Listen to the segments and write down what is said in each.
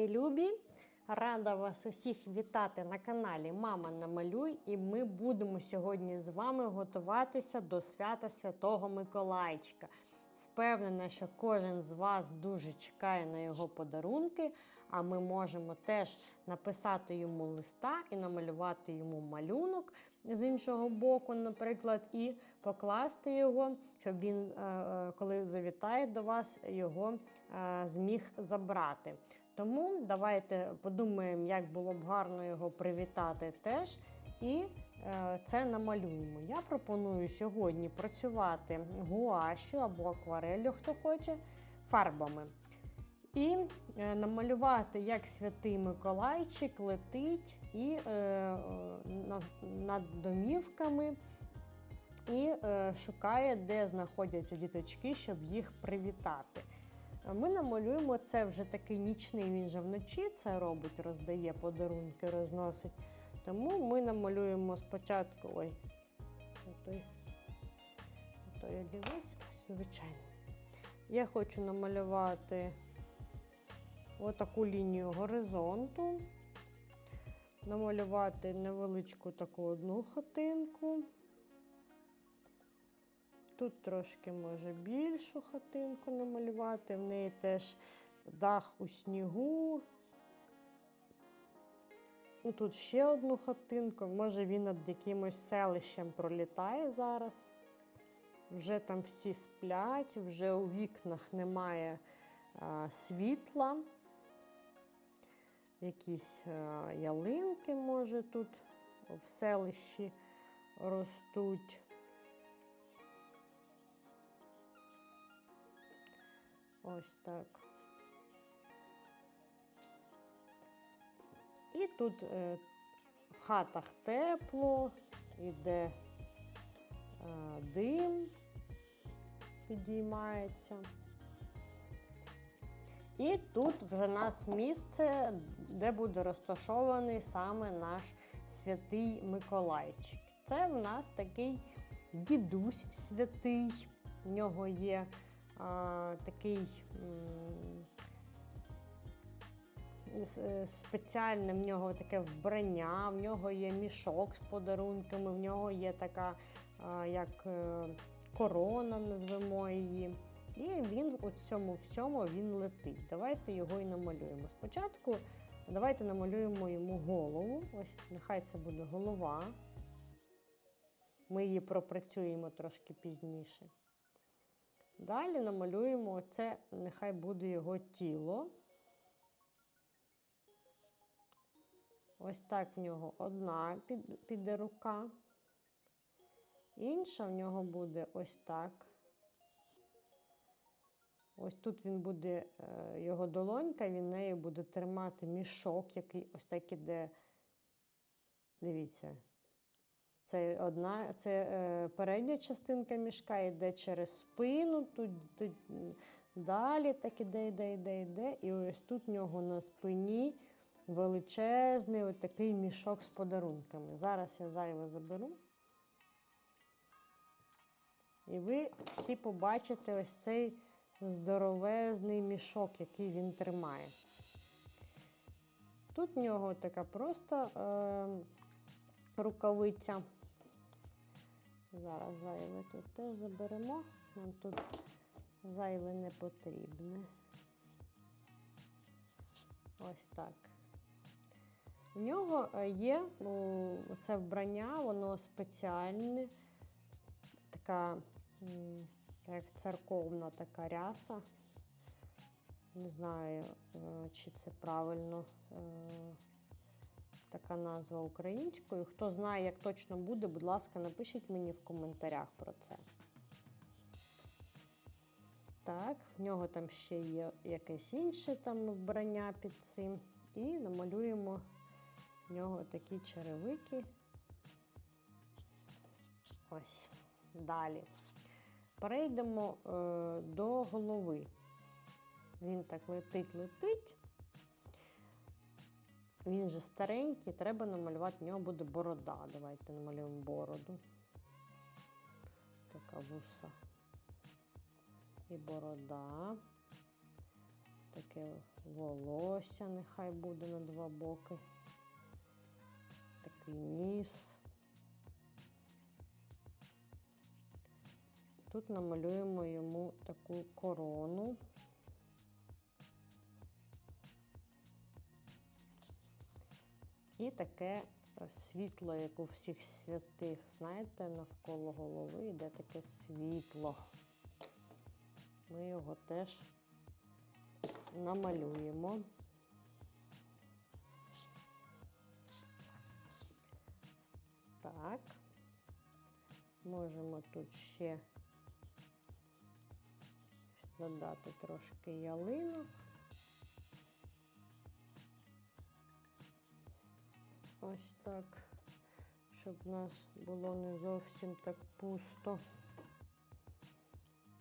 мої любі! Рада вас усіх вітати на каналі Мама Намалюй, і ми будемо сьогодні з вами готуватися до свята Святого Миколайчика. Впевнена, що кожен з вас дуже чекає на його подарунки, а ми можемо теж написати йому листа і намалювати йому малюнок з іншого боку, наприклад, і покласти його, щоб він, е, е, коли завітає до вас, його е, зміг забрати. Тому давайте подумаємо, як було б гарно його привітати теж. І е, це намалюємо. Я пропоную сьогодні працювати гуашю або аквареллю, хто хоче, фарбами. І е, намалювати, як святий Миколайчик летить і е, над, домівками і шукає, де знаходяться діточки, щоб їх привітати. Ми намалюємо це вже такий нічний, він же вночі це робить, роздає подарунки, розносить. Тому ми намалюємо спочатку. Ой, той, той олівець, звичайно. Я хочу намалювати отаку лінію горизонту, намалювати невеличку таку одну хатинку. Тут трошки може більшу хатинку намалювати, в неї теж дах у снігу. Ну, Тут ще одну хатинку, може він над якимось селищем пролітає зараз. Вже там всі сплять, вже у вікнах немає а, світла. Якісь а, ялинки, може, тут в селищі ростуть. Ось так. І тут е, в хатах тепло, іде е, дим, підіймається. І тут вже нас місце, де буде розташований саме наш святий Миколайчик. Це в нас такий дідусь святий, в нього є такий спеціальне в нього таке вбрання, в нього є мішок з подарунками, в нього є така як е, корона, назвемо її. І він у цьому всьому він летить. Давайте його і намалюємо. Спочатку давайте намалюємо йому голову. Ось нехай це буде голова. Ми її пропрацюємо трошки пізніше. Далі намалюємо оце, нехай буде його тіло. Ось так в нього одна піде рука. Інша в нього буде ось так. Ось тут він буде, е, його долонька, він нею буде тримати мішок, який ось так іде. Дивіться. Це одна, це е, передня частинка мішка йде через спину, тут, тут далі так іде, йде, йде, йде. І ось тут в нього на спині величезний от такий мішок з подарунками. Зараз я зайве заберу. І ви всі побачите ось цей здоровезний мішок, який він тримає. Тут в нього така просто е, рукавиця. Зараз зайве тут теж заберемо. Нам тут зайве не потрібне. Ось так. В нього є ну, це вбрання, воно спеціальне, така як церковна така ряса. Не знаю, е, чи це правильно е, така назва українською. Хто знає, як точно буде, будь ласка, напишіть мені в коментарях про це. Так, в нього там ще є якесь інше там вбрання під цим. І намалюємо в нього такі черевики. Ось. Далі. Перейдемо е, до голови. Він так летить-летить. Він же старенький, треба намалювати, в нього буде борода. Давайте намалюємо бороду. Така вуса. І борода. Таке волосся нехай буде на два боки. Такий ніс. Тут намалюємо йому таку корону. І таке е, світло, як у всіх святих. Знаєте, навколо голови йде таке світло. Ми його теж намалюємо. Так, можемо тут ще додати трошки ялинок. Ось так, щоб в нас було не зовсім так пусто.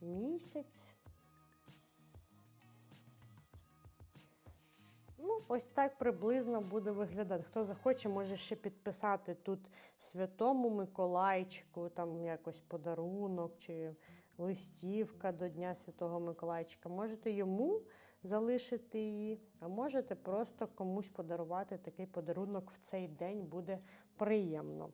Місяць. Ну, ось так приблизно буде виглядати. Хто захоче, може ще підписати тут Святому Миколайчику, там якось подарунок чи листівка до Дня Святого Миколайчика. Можете йому залишити її, а можете просто комусь подарувати такий подарунок в цей день, буде приємно.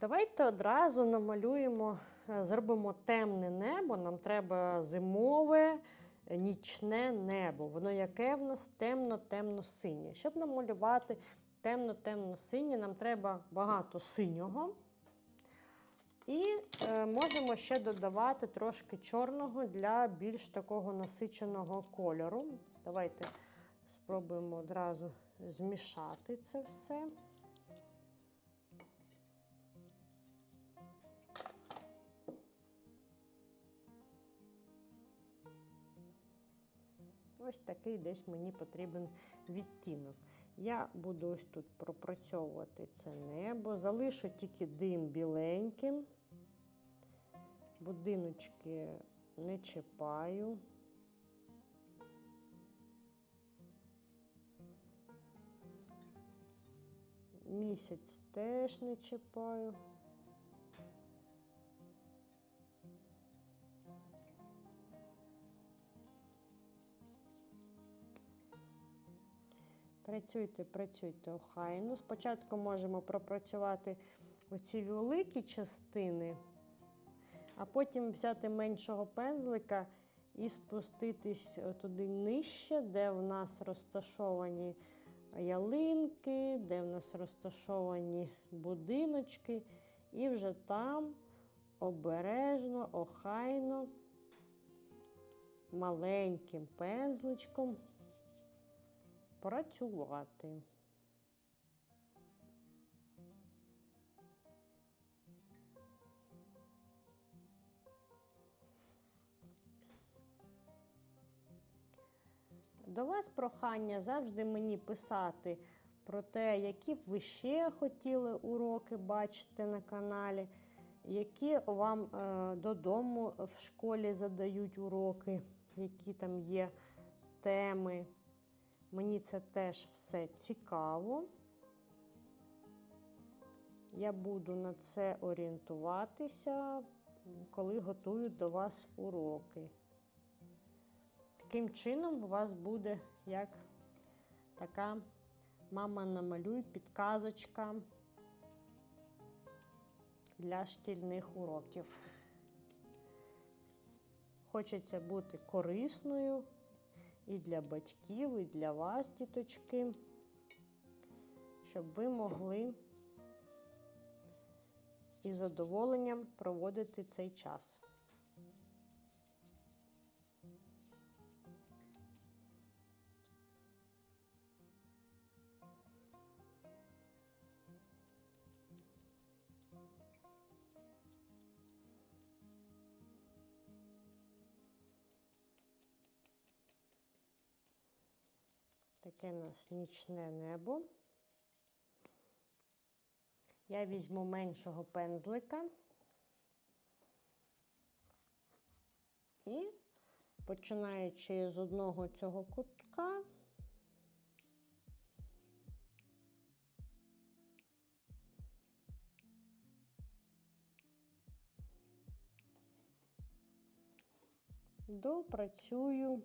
Давайте одразу намалюємо, е, зробимо темне небо. Нам треба зимове нічне небо. Воно яке в нас темно-темно-синє. Щоб намалювати темно-темно-синє, нам треба багато синього. І е, можемо ще додавати трошки чорного для більш такого насиченого кольору. Давайте спробуємо одразу змішати це все. Ось такий десь мені потрібен відтінок. Я буду ось тут пропрацьовувати це небо, залишу тільки дим біленьким, будиночки не чіпаю. Місяць теж не чіпаю. Працюйте, працюйте охайно. Спочатку можемо пропрацювати оці великі частини, а потім взяти меншого пензлика і спуститись туди нижче, де в нас розташовані ялинки, де в нас розташовані будиночки, і вже там обережно, охайно, маленьким пензличком працювати. До вас прохання завжди мені писати про те, які б ви ще хотіли уроки бачити на каналі, які вам е, додому в школі задають уроки, які там є теми. Мені це теж все цікаво. Я буду на це орієнтуватися, коли готую до вас уроки. Таким чином, у вас буде як така мама намалюй підказочка для шкільних уроків. Хочеться бути корисною і для батьків, і для вас, діточки, щоб ви могли із задоволенням проводити цей час. Таке у нас нічне небо. Я візьму меншого пензлика і, починаючи з одного цього кутка, допрацюю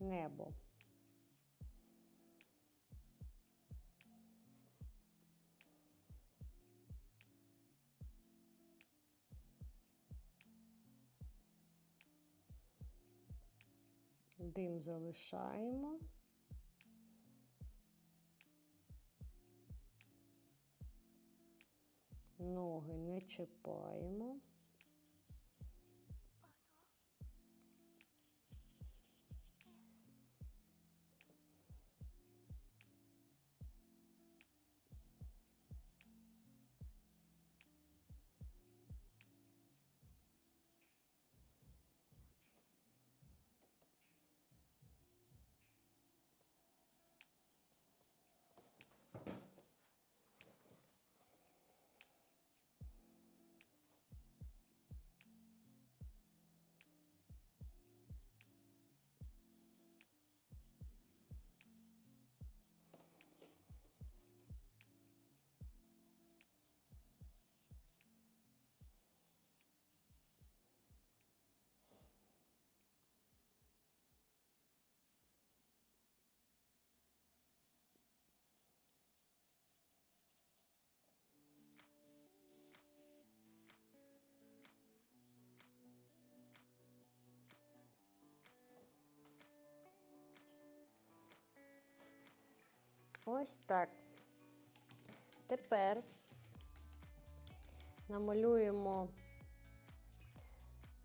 небо. Дим залишаємо. Ноги не чіпаємо. Ось так. Тепер намалюємо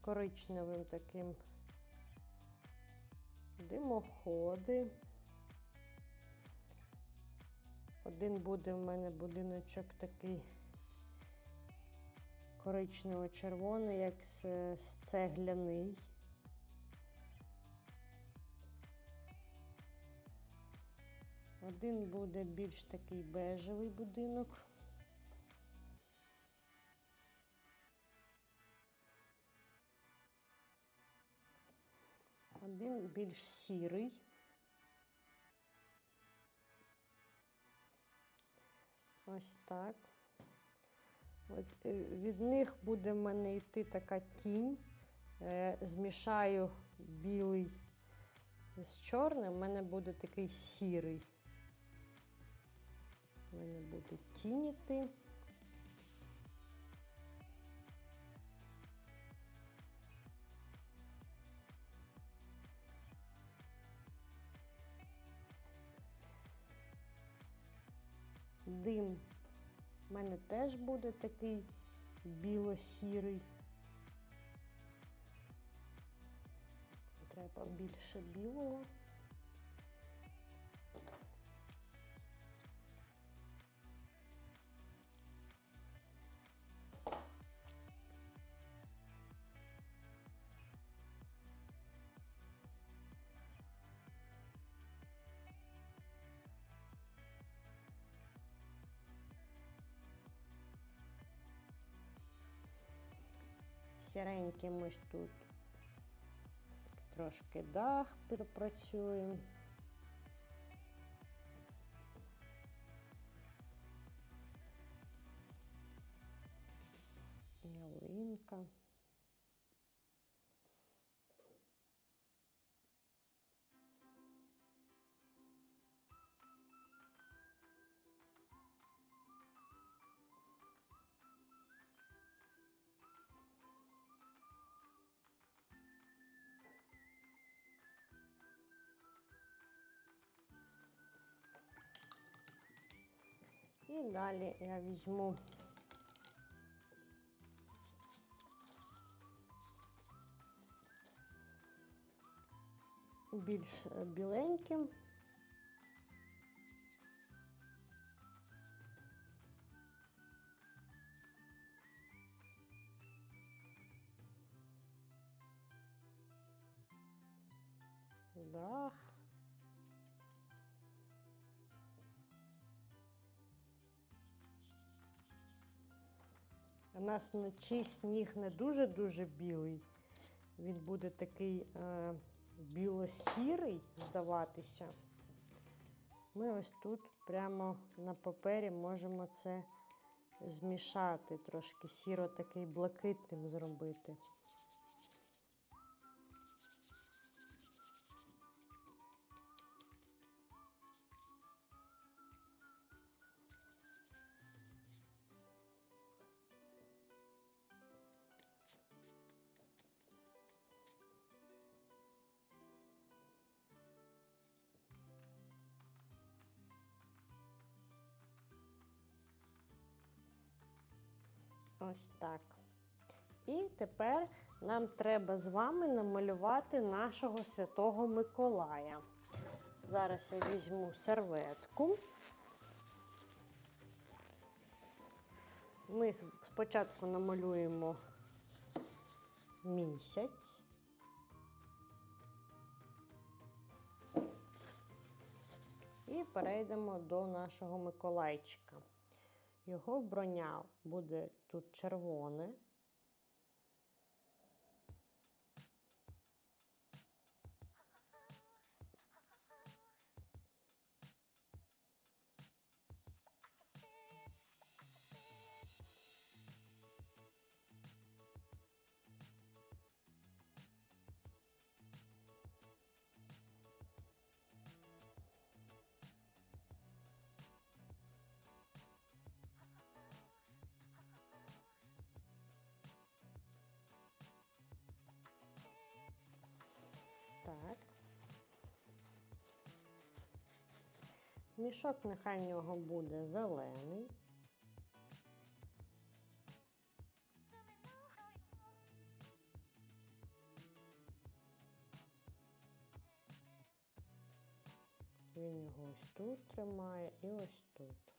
коричневим таким димоходи. Один буде в мене будиночок такий коричнево-червоний, як з- цегляний. Один буде більш такий бежевий будинок. Один більш сірий. Ось так. От, е, від них буде в мене йти така тінь. Е, Змішаю білий з чорним, в мене буде такий сірий. У мене буде тінь іти. Дим в мене теж буде такий біло-сірий. Треба більше білого. Сіреньким ось тут трошки дах пропрацюємо. І далі я візьму більш е, біленьким. Дах. У нас вночі сніг не дуже-дуже білий. Він буде такий е, біло-сірий здаватися. Ми ось тут прямо на папері можемо це змішати, трошки сіро такий блакитним зробити. Ось так. І тепер нам треба з вами намалювати нашого святого Миколая. Зараз я візьму серветку. Ми спочатку намалюємо місяць. І перейдемо до нашого Миколайчика. Його вбрання буде тут червоне. Мішок нехай в нього буде зелений. Він його ось тут тримає і ось тут.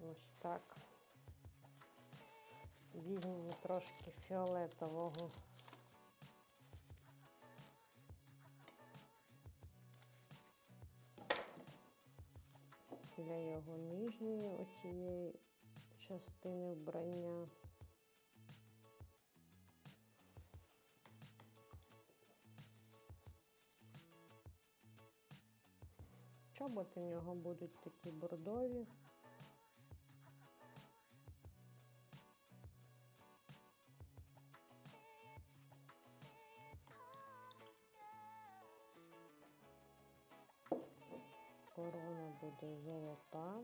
Ось так. Візьмемо трошки фіолетового. Для його нижньої оцієї частини вбрання. Чоботи в нього будуть такі бордові. Буде золота.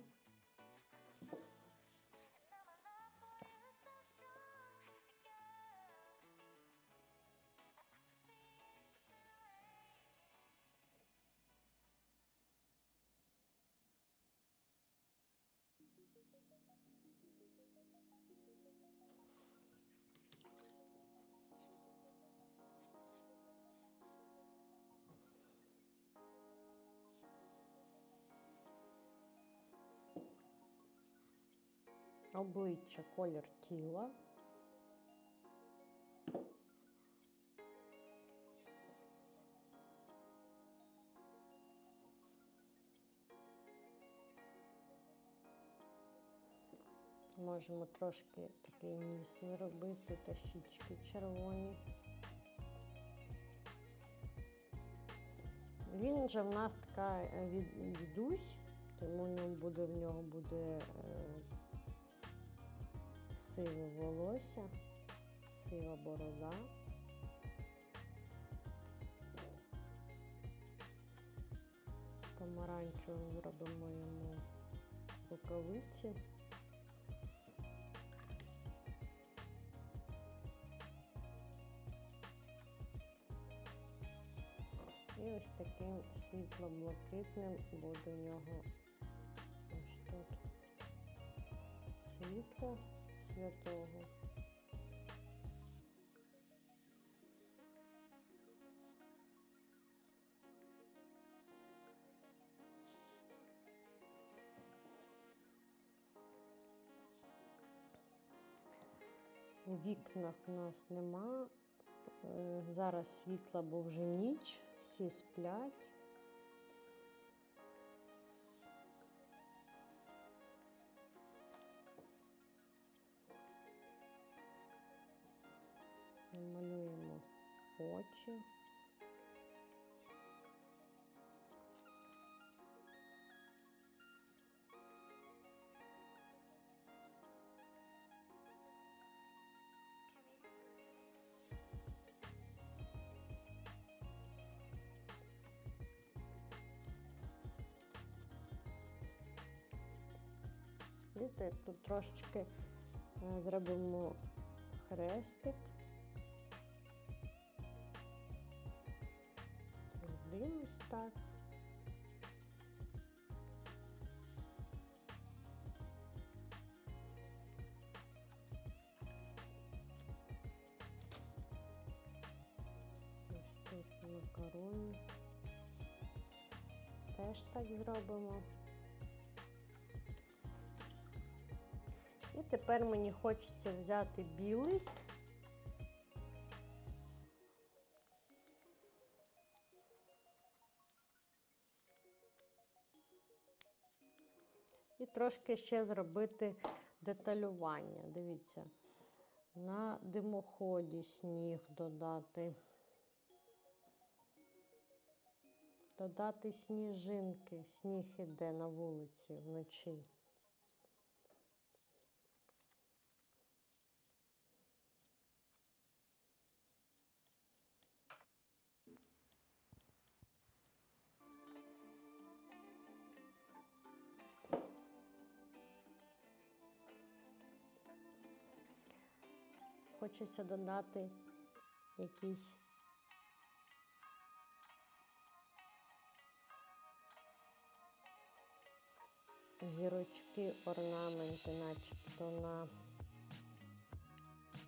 Обличчя, колір тіла. Можемо трошки такий ніс зробити та щічки червоні. Він же в нас така е, від- дідусь, тому буде, в нього буде е, сиве волосся, сива борода. Помаранчевим зробимо йому рукавиці. І ось таким світло-блакитним буде в нього ось тут світло святого. У вікнах в нас нема. Е, Зараз світла, бо вже ніч, всі сплять. Малюємо очі. Видите, тут трошечки е, зробимо хрестик. ось так. Макарони. Теж так зробимо. І тепер мені хочеться взяти білий. Трошки ще зробити деталювання. Дивіться, на димоході сніг додати. Додати сніжинки. Сніг іде на вулиці вночі. Хочеться додати якісь зірочки, орнаменти, начебто на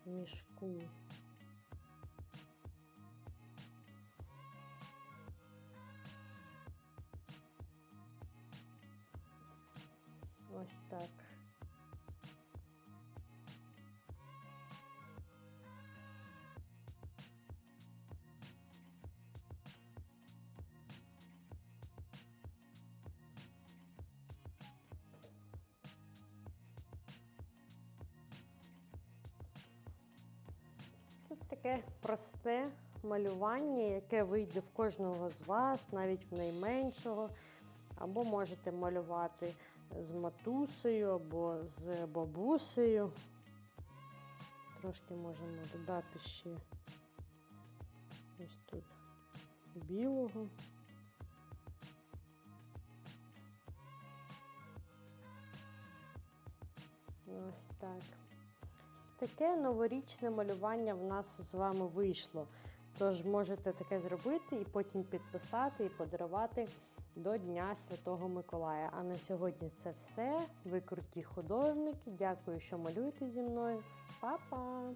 мішку. Ось так. Просте малювання, яке вийде в кожного з вас, навіть в найменшого. Або можете малювати з матусею, або з бабусею. Трошки можемо додати ще ось тут білого. Ось так. Таке новорічне малювання в нас з вами вийшло. Тож можете таке зробити і потім підписати і подарувати до Дня Святого Миколая. А на сьогодні це все. Ви круті художники. Дякую, що малюєте зі мною. Па-па!